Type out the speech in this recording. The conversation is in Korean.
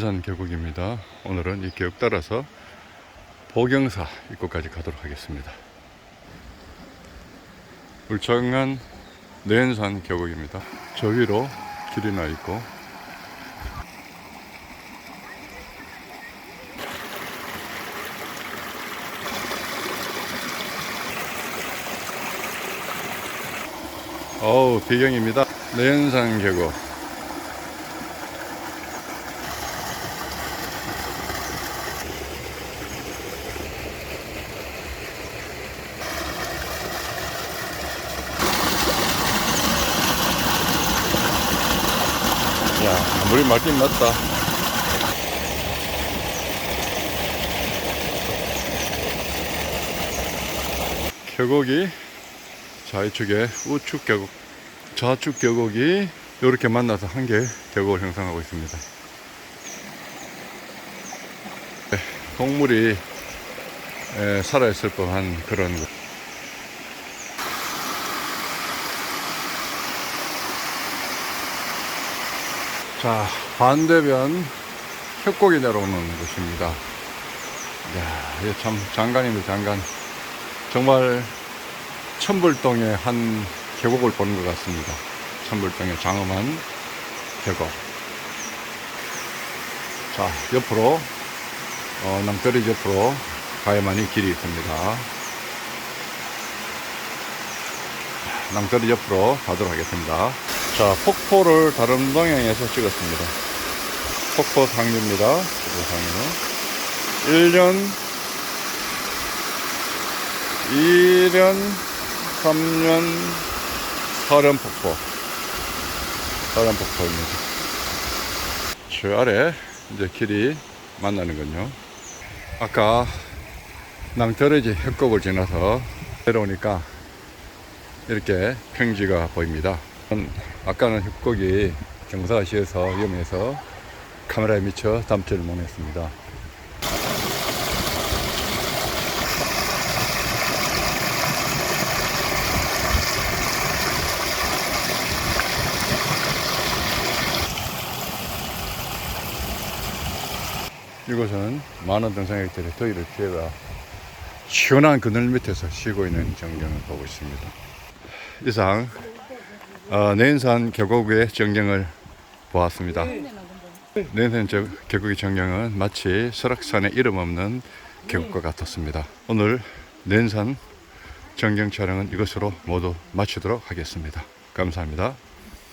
산 계곡입니다. 오늘은 이 계곡 따라서 보경사 입구까지 가도록 하겠습니다. 울창한 내연산 계곡입니다. 저 위로 길이 나 있고 어우 비경입니다. 내연산 계곡 야, 물이 맑긴 맞다. 계곡이 좌측에 우측 계곡, 좌측 계곡이 이렇게 만나서 한 개의 계곡을 형성하고 있습니다. 네, 동물이 에, 살아있을 법한 그런 곳. 자, 반대변 협곡이 내려오는 곳입니다. 이야, 이게 참 장관입니다, 장관. 정말 천불동의 한 계곡을 보는 것 같습니다. 천불동의 장엄한 계곡. 자, 옆으로, 어, 낭떠리 옆으로 가야만이 길이 있습니다. 낭떠리 옆으로 가도록 하겠습니다. 자, 폭포를 다른 방향에서 찍었습니다. 폭포 상류입니다. 폭포 상류. 1년, 2년, 3년, 4년 폭포. 4년 폭포입니다. 저 아래 이제 길이 만나는군요. 아까 낭떠러지 협곡을 지나서 내려오니까 이렇게 평지가 보입니다. 음, 아까는 협곡이 경사가 시해서 위험해서 카메라에 미쳐 담지를 못했습니다. 이곳은 많은 등산객들이 더위를 피해가 시원한 그늘 밑에서 쉬고 있는 전경을 보고 있습니다. 이상 어, 내인산 계곡의 전경을 보았습니다. 내인산 저 계곡의 전경은 마치 설악산의 이름 없는 계곡과 같았습니다. 오늘 내인산 전경 촬영은 이것으로 모두 마치도록 하겠습니다. 감사합니다.